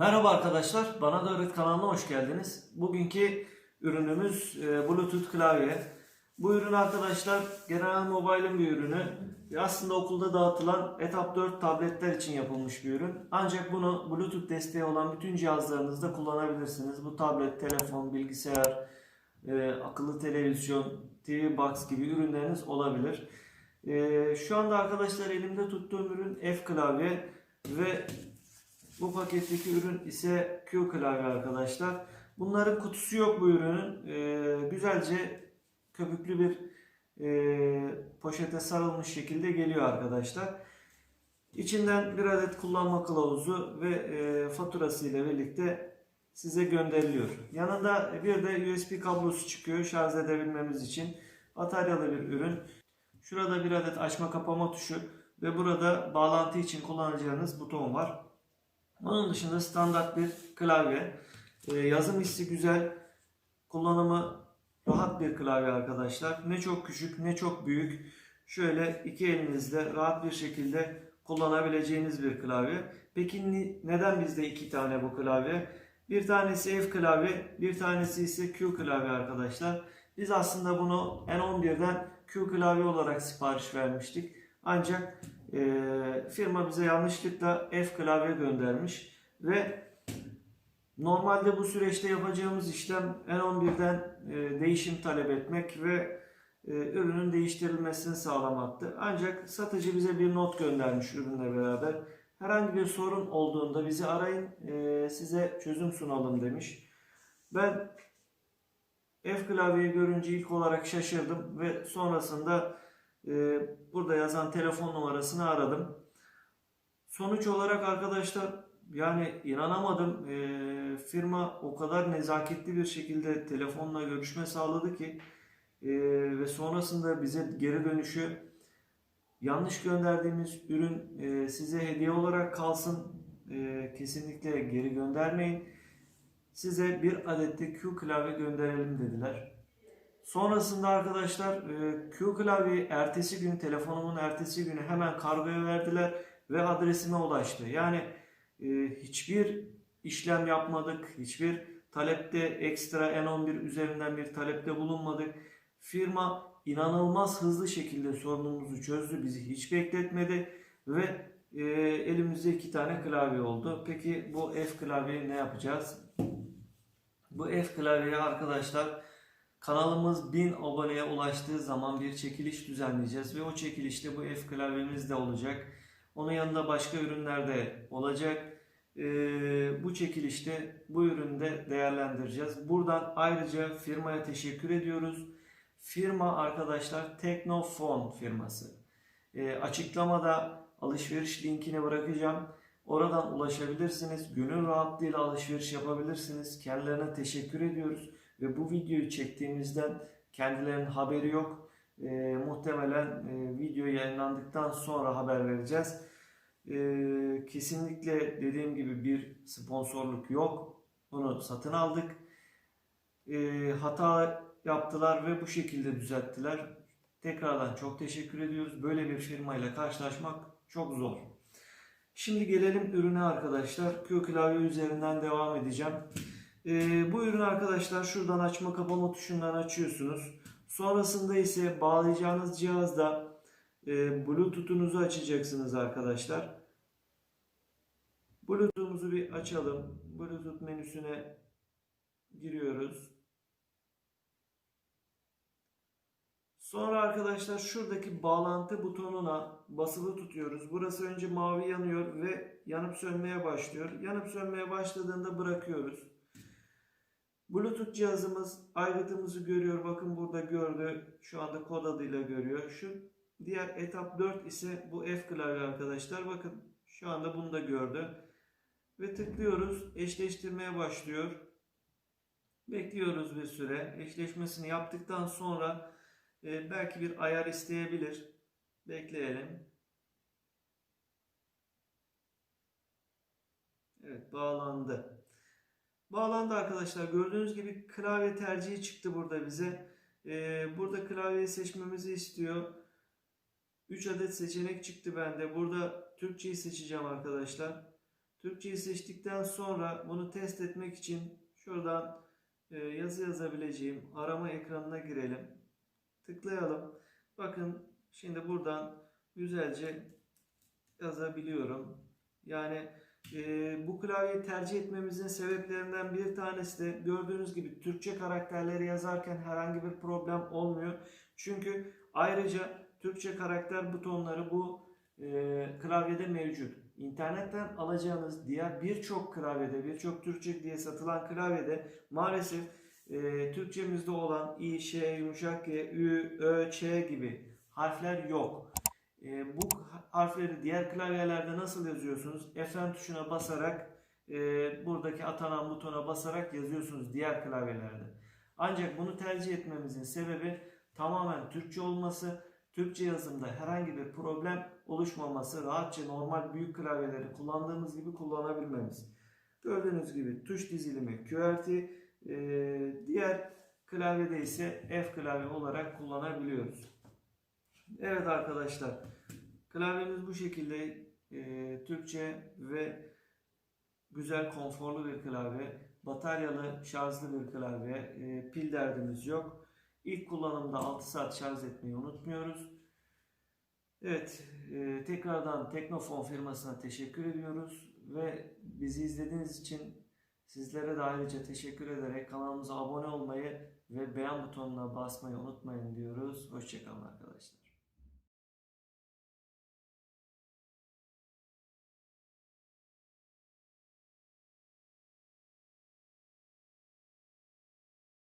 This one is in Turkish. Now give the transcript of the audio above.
Merhaba arkadaşlar, Bana da Öğret kanalına hoş geldiniz. Bugünkü ürünümüz e, Bluetooth klavye. Bu ürün arkadaşlar General Mobile'ın bir ürünü. Ve aslında okulda dağıtılan Etap 4 tabletler için yapılmış bir ürün. Ancak bunu Bluetooth desteği olan bütün cihazlarınızda kullanabilirsiniz. Bu tablet, telefon, bilgisayar, e, akıllı televizyon, TV Box gibi ürünleriniz olabilir. E, şu anda arkadaşlar elimde tuttuğum ürün F klavye ve bu paketteki ürün ise Q klavye arkadaşlar. Bunların kutusu yok bu ürünün. Ee, güzelce köpüklü bir e, poşete sarılmış şekilde geliyor arkadaşlar. İçinden bir adet kullanma kılavuzu ve e, faturası ile birlikte size gönderiliyor. Yanında bir de USB kablosu çıkıyor şarj edebilmemiz için. Bataryalı bir ürün. Şurada bir adet açma kapama tuşu ve burada bağlantı için kullanacağınız buton var. Onun dışında standart bir klavye. Ee, yazım hissi güzel. Kullanımı rahat bir klavye arkadaşlar. Ne çok küçük ne çok büyük. Şöyle iki elinizle rahat bir şekilde kullanabileceğiniz bir klavye. Peki neden bizde iki tane bu klavye? Bir tanesi F klavye, bir tanesi ise Q klavye arkadaşlar. Biz aslında bunu N11'den Q klavye olarak sipariş vermiştik. Ancak e, firma bize yanlışlıkla F klavye göndermiş ve normalde bu süreçte yapacağımız işlem N11'den e, değişim talep etmek ve e, ürünün değiştirilmesini sağlamaktı. Ancak satıcı bize bir not göndermiş ürünle beraber. Herhangi bir sorun olduğunda bizi arayın, e, size çözüm sunalım demiş. Ben F klavyeyi görünce ilk olarak şaşırdım ve sonrasında e, burada yazan telefon numarasını aradım. Sonuç olarak arkadaşlar yani inanamadım. E, firma o kadar nezaketli bir şekilde telefonla görüşme sağladı ki e, ve sonrasında bize geri dönüşü yanlış gönderdiğimiz ürün e, size hediye olarak kalsın. E, kesinlikle geri göndermeyin. Size bir adet de Q klavye gönderelim dediler. Sonrasında arkadaşlar e, Q klavyeyi ertesi gün telefonumun ertesi günü hemen kargoya verdiler ve adresime ulaştı. Yani e, hiçbir işlem yapmadık, hiçbir talepte ekstra N11 üzerinden bir talepte bulunmadık. Firma inanılmaz hızlı şekilde sorunumuzu çözdü, bizi hiç bekletmedi ve e, elimizde iki tane klavye oldu. Peki bu F klavyeyi ne yapacağız? Bu F klavyeyi arkadaşlar kanalımız 1000 aboneye ulaştığı zaman bir çekiliş düzenleyeceğiz ve o çekilişte bu F klavyemiz de olacak. Onun yanında başka ürünler de olacak. Ee, bu çekilişte bu ürünü de değerlendireceğiz. Buradan ayrıca firmaya teşekkür ediyoruz. Firma arkadaşlar Teknofon firması. Ee, açıklamada alışveriş linkini bırakacağım. Oradan ulaşabilirsiniz. Gönül rahatlığıyla alışveriş yapabilirsiniz. Kendilerine teşekkür ediyoruz. Ve bu videoyu çektiğimizden kendilerinin haberi yok. Ee, muhtemelen e, video yayınlandıktan sonra haber vereceğiz. Ee, kesinlikle dediğim gibi bir sponsorluk yok. Bunu satın aldık. Ee, hata yaptılar ve bu şekilde düzelttiler. Tekrardan çok teşekkür ediyoruz. Böyle bir firmayla karşılaşmak çok zor. Şimdi gelelim ürüne arkadaşlar. Q klavye üzerinden devam edeceğim. Ee, bu ürün arkadaşlar şuradan açma kapama tuşundan açıyorsunuz. Sonrasında ise bağlayacağınız cihazda e, Bluetooth'unuzu açacaksınız arkadaşlar. Bluetooth'umuzu bir açalım. Bluetooth menüsüne giriyoruz. Sonra arkadaşlar şuradaki bağlantı butonuna basılı tutuyoruz. Burası önce mavi yanıyor ve yanıp sönmeye başlıyor. Yanıp sönmeye başladığında bırakıyoruz. Bluetooth cihazımız aygıtımızı görüyor. Bakın burada gördü. Şu anda kod adıyla görüyor. Şu diğer etap 4 ise bu F klavye arkadaşlar. Bakın şu anda bunu da gördü. Ve tıklıyoruz. Eşleştirmeye başlıyor. Bekliyoruz bir süre. Eşleşmesini yaptıktan sonra e, belki bir ayar isteyebilir. Bekleyelim. Evet bağlandı. Bağlandı arkadaşlar. Gördüğünüz gibi klavye tercihi çıktı burada bize. Ee, burada klavyeyi seçmemizi istiyor. 3 adet seçenek çıktı bende. Burada Türkçeyi seçeceğim arkadaşlar. Türkçeyi seçtikten sonra bunu test etmek için şuradan e, yazı yazabileceğim arama ekranına girelim. Tıklayalım. Bakın şimdi buradan güzelce yazabiliyorum. Yani bu klavyeyi tercih etmemizin sebeplerinden bir tanesi de gördüğünüz gibi Türkçe karakterleri yazarken herhangi bir problem olmuyor. Çünkü ayrıca Türkçe karakter butonları bu e, klavyede mevcut. İnternetten alacağınız diğer birçok klavyede, birçok Türkçe diye satılan klavyede maalesef e, Türkçemizde olan İ, Ş, yumuşak G, Ü, Ö, Ç gibi harfler yok. E, bu harfleri diğer klavyelerde nasıl yazıyorsunuz? F tuşuna basarak e, buradaki atanan butona basarak yazıyorsunuz diğer klavyelerde. Ancak bunu tercih etmemizin sebebi tamamen Türkçe olması. Türkçe yazımda herhangi bir problem oluşmaması, rahatça normal büyük klavyeleri kullandığımız gibi kullanabilmemiz. Gördüğünüz gibi tuş dizilimi QWERTY, e, diğer klavyede ise F klavye olarak kullanabiliyoruz. Evet arkadaşlar, klavyemiz bu şekilde e, Türkçe ve güzel konforlu bir klavye, bataryalı şarjlı bir klavye, e, pil derdimiz yok. İlk kullanımda 6 saat şarj etmeyi unutmuyoruz. Evet, e, tekrardan Teknofon firmasına teşekkür ediyoruz ve bizi izlediğiniz için sizlere de ayrıca teşekkür ederek kanalımıza abone olmayı ve beğen butonuna basmayı unutmayın diyoruz. Hoşçakalın arkadaşlar.